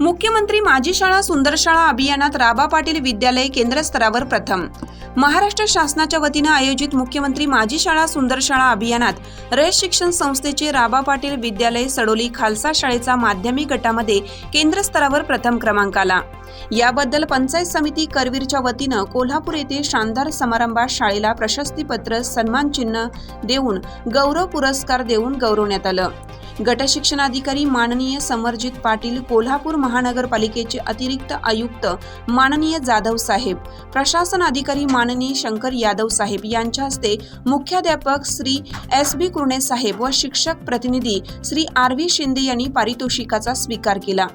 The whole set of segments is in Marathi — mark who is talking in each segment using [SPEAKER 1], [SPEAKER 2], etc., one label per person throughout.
[SPEAKER 1] मुख्यमंत्री माझी शाळा सुंदर शाळा अभियानात राबा पाटील विद्यालय केंद्र स्तरावर प्रथम. महाराष्ट्र शासनाच्या वतीनं आयोजित मुख्यमंत्री माझी शाळा सुंदर शाळा अभियानात रयत शिक्षण संस्थेचे राबा पाटील विद्यालय सडोली खालसा शाळेचा माध्यमिक गटामध्ये केंद्र स्तरावर प्रथम क्रमांक आला. याबद्दल पंचायत समिती करवीरच्या वतीनं कोल्हापूर येथे शानदार समारंभात शाळेला प्रशस्तीपत्र सन्मानचिन्ह देऊन गौरव पुरस्कार देऊन गौरवण्यात आलं. गटशिक्षणाधिकारी माननीय समरजित पाटील कोल्हापूर महानगरपालिकेचे अतिरिक्त आयुक्त माननीय जाधव साहेब प्रशासन अधिकारी माननीय शंकर यादव साहेब यांच्या हस्ते मुख्याध्यापक श्री एस बी कुर्णे साहेब व शिक्षक प्रतिनिधी श्री आर व्ही शिंदे यांनी पारितोषिकाचा स्वीकार केला.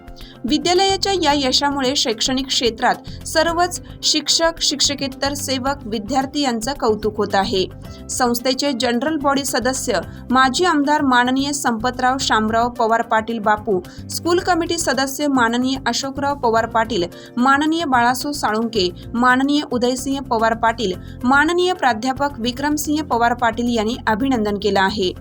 [SPEAKER 1] विद्यालयाच्या या यशामुळे शैक्षणिक क्षेत्रात सर्वच शिक्षक शिक्षकेतर सेवक विद्यार्थी यांचं कौतुक होत आहे. संस्थेचे जनरल बॉडी सदस्य माजी आमदार माननीय संपतराव शामराव पवार पाटील बापू स्कूल कमिटी सदस्य माननीय अशोकराव पवार पाटील माननीय बाळासो साळुंके माननीय उदयसिंह पवार पाटील माननीय प्राध्यापक विक्रमसिंह पवार पाटील यांनी अभिनंदन केलं आहे.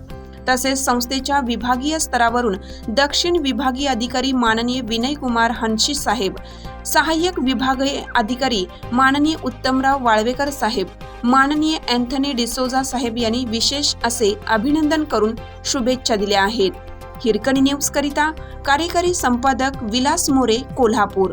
[SPEAKER 1] तसेच संस्थेच्या विभागीय स्तरावरून दक्षिण विभागीय अधिकारी माननीय विनय कुमार हंशी साहेब सहाय्यक विभागीय अधिकारी माननीय उत्तमराव वाळवेकर साहेब माननीय अँथनी डिसोजा साहेब यांनी विशेष असे अभिनंदन करून शुभेच्छा दिल्या आहेत. हिरकणी न्यूज करिता कार्यकारी संपादक विलास मोरे कोल्हापूर.